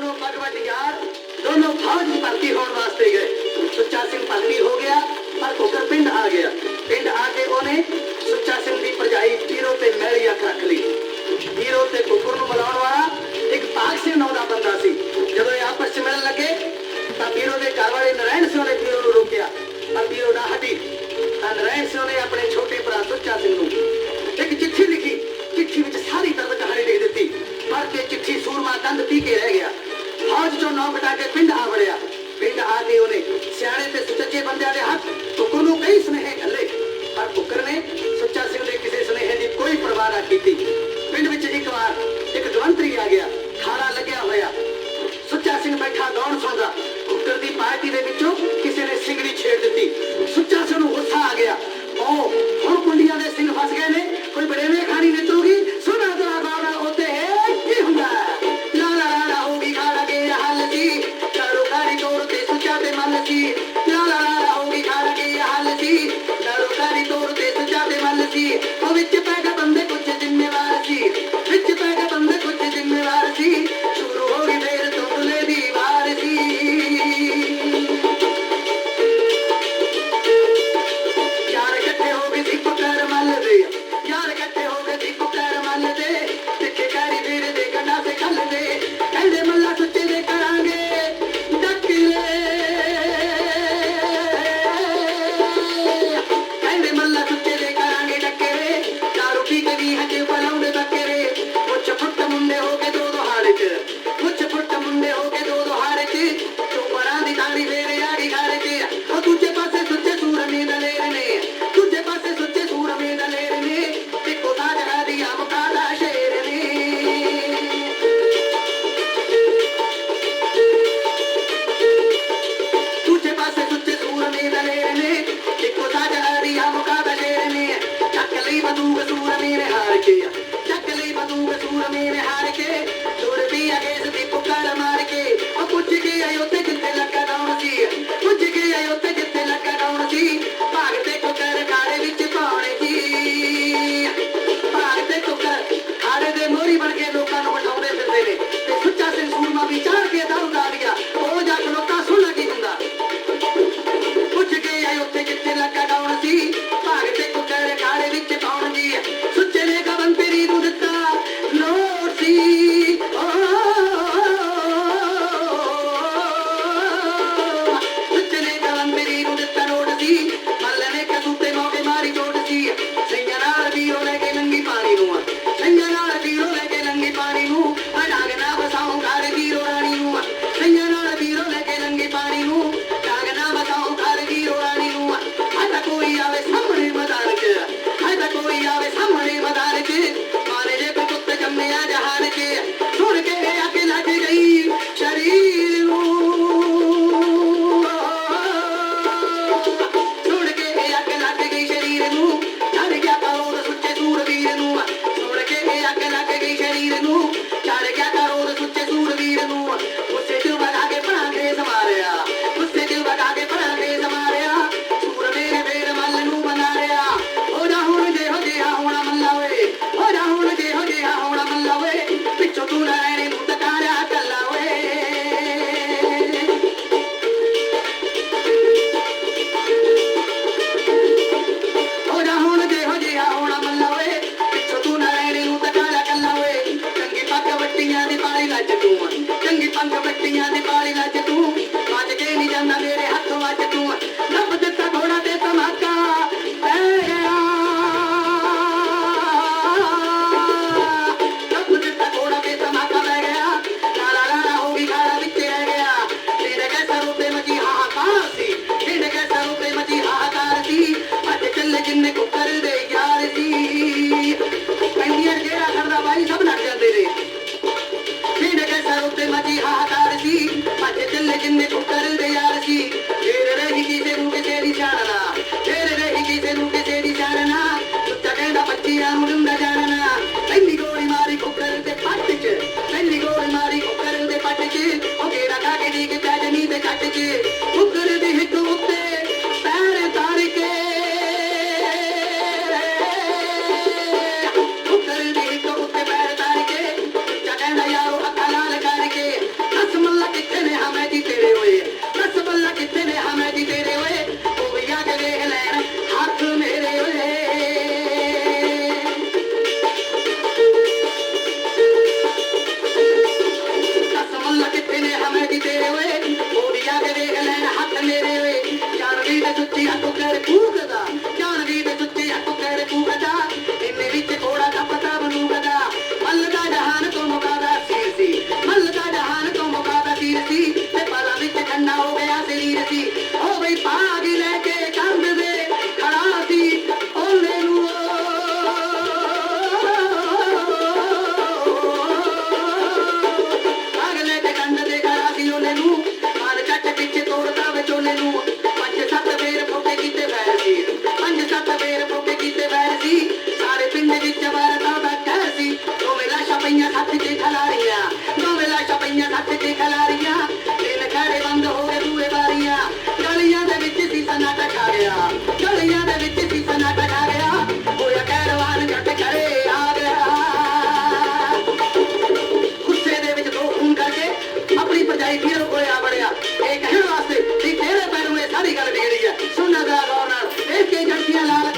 ਦੋਨੋਂ ਭਗਵਤ ਯਾਰ ਦੋਨੋਂ ਫੌਜ ਦੀ ਭਰਤੀ ਹੋਣ ਵਾਸਤੇ ਗਏ ਸੁੱਚਾ ਸਿੰਘ ਭਰਤੀ ਹੋ ਗਿਆ ਪਰ ਕੁੱਕਰ ਪਿੰਡ ਆ ਗਿਆ ਪਿੰਡ ਆ ਕੇ ਉਹਨੇ ਸੁੱਚਾ ਸਿੰਘ ਦੀ ਭਰਜਾਈ ਵੀਰੋ ਤੇ ਮੈਲੀ ਅੱਖ ਰੱਖ ਲਈ ਵੀਰੋ ਤੇ ਕੁੱਕਰ ਨੂੰ ਮਿਲਾਉਣ ਵਾਲਾ ਇੱਕ ਪਾਕ ਸਿੰਘ ਨਾਂ ਦਾ ਬੰਦਾ ਸੀ ਜਦੋਂ ਇਹ ਆਪਸ ਚ ਮਿਲਣ ਲੱਗੇ ਤਾਂ ਵੀਰੋ ਦੇ ਘਰ ਵਾਲੇ ਨਰਾਇਣ ਸਿੰਘ ਨੇ ਵੀਰੋ ਨੂੰ ਰੋਕਿਆ ਪਰ ਵੀਰੋ ਨਾ ਹਟੀ ਤਾਂ ਨਰਾਇਣ ਸਿੰਘ ਨੇ ਆਪਣੇ ਛੋਟੇ ਭਰਾ ਸੁੱਚਾ ਸਿੰਘ ਨੂੰ ਇੱਕ ਚਿੱਠੀ ਲਿਖੀ ਚਿੱਠੀ ਵਿੱਚ ਸਾਰੀ ਦਰਦ ਕਹਾਣੀ ਲਿਖ ਦਿੱਤੀ ਪੜ੍ਹ ਕੇ ਚਿੱਠੀ ਸੂਰਮਾ ਦੰਦ ਪੀ ਕੇ ਰਹਿ ਗਿਆ ਫੌਜ ਨੌ ਬਟਾ ਕੇ ਪਿੰਡ ਆ ਵੜਿਆ ਪਿੰਡ ਆ ਕੇ ਉਹਨੇ ਸਿਆਣੇ ਤੇ ਸੁਚੱਜੇ ਬੰਦਿਆਂ ਦੇ ਹੱਥ ਕੁੱਕਰ ਨੂੰ ਕਈ ਸੁਨੇਹੇ ਘੱਲੇ। ਪਰ ਕੁੱਕਰ ਨੇ, ਸੁੱਚਾ ਸਿੰਘ ਦੇ ਕਿਸੇ ਸੁਨੇਹੇ ਦੀ ਕੋਈ ਪਰਵਾਹ ਨਾ ਕੀਤੀ। ਪਿੰਡ ਵਿੱਚ ਇੱਕ ਵਾਰ ਬੰਦੂਕ ਹਾਰ ਕੇ ਦੌੜ ਪਈ ਅਗੇਸ ਦੀ ਪੁਕਾਰ ਮਾਰ ਕੇ। ਉਹ ਪੁੱਛ ਕੇ ਆਏ ਤੇ ਖਲਾਰੀਆਂ। ਦੋਵੇਂ ਲਾਸ਼ਾਂ ਪਈਆਂ ਸੱਤ ਤੇ ਖਲਾਰੀਆਂ। ਤਿੰਨ ਘਾੜੇ ਬੰਦ ਹੋ ਗਏ ਦੂਏ ਬਾਰੀਆਂ ਗਲੀਆਂ ਦੇ ਵਿੱਚ ਸੀ ਸਨਾਟਾ ਖਾ ਗਿਆ। ਗਲੀਆਂ ਦੇ ਵਿੱਚ ਸੀ ਸਨਾਟਾ ਖਾ ਗਿਆ। ਹੋਇਆ ਕਹਿਰਵਾਨ ਘਟ ਕਰੇ ਆ ਗਿਆ। ਗੁੱਸੇ ਦੇ ਵਿੱਚ ਦੋ ਖੂਨ ਕਰਕੇ ਆਪਣੀ ਪਰਜਾਈ ਫੇਰ ਕੋਲੇ ਆ ਵੜਿਆ ਇਹ ਕਹਿਣ ਵਾਸਤੇ ਕਿ ਤੇਰੇ ਪੈਰੋਂ ਇਹ ਸਾਰੀ ਗੱਲ ਵਿਗੜੀ ਹੈ। ਸੁਣਨਾ ਜ਼ਰਾ ਗੌਰ ਨਾਲ। ਦੇਖ ਕੇ ਜੱਟੀਆਂ ਲਾਲ